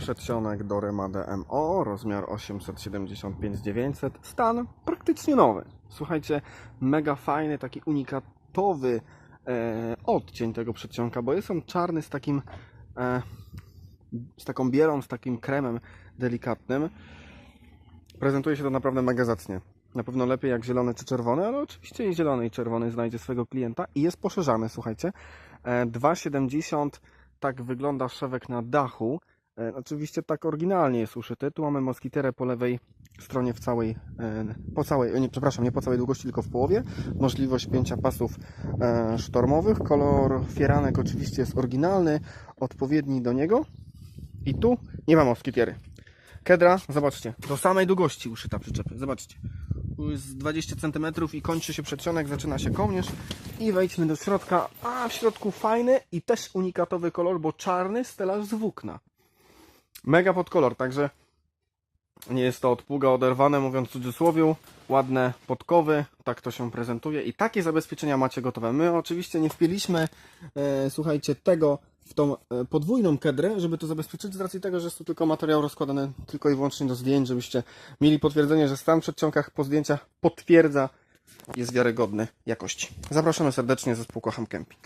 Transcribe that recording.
przedsionek do Remade MO, rozmiar 875-900, stan praktycznie nowy. Słuchajcie, mega fajny, taki unikatowy e, odcień tego przedsionka, bo jest on czarny z takim, e, z taką bielą, z takim kremem delikatnym. Prezentuje się to naprawdę mega zacnie. Na pewno lepiej jak zielony czy czerwony, ale oczywiście i zielony i czerwony znajdzie swojego klienta i jest poszerzany, słuchajcie. E, 2,70 tak wygląda szewek na dachu. E, Oczywiście tak oryginalnie jest uszyty. Tu mamy moskiterę po lewej stronie w całej, e, po całej, nie, przepraszam, nie po całej długości, tylko w połowie. Możliwość pięcia pasów e, sztormowych. Kolor fieranek oczywiście jest oryginalny, odpowiedni do niego. I tu nie ma moskitiery. Kedra, zobaczcie, do samej długości uszyta przyczepy. Zobaczcie. Tu jest 20 cm i kończy się przedsionek, zaczyna się kołnierz i wejdźmy do środka. A w środku fajny i też unikatowy kolor, bo czarny stelaż z włókna. Mega podkolor, także nie jest to od pługa oderwane, mówiąc w cudzysłowie. Ładne podkowy, tak to się prezentuje i takie zabezpieczenia macie gotowe. My oczywiście nie wpieliśmy, e, słuchajcie, tego w tą e, podwójną kedrę, żeby to zabezpieczyć z racji tego, że jest to tylko materiał rozkładany tylko i wyłącznie do zdjęć, żebyście mieli potwierdzenie, że stan w przedsionkach po zdjęciach potwierdza, jest wiarygodny jakości. Zapraszamy serdecznie zespół Kocham Camping.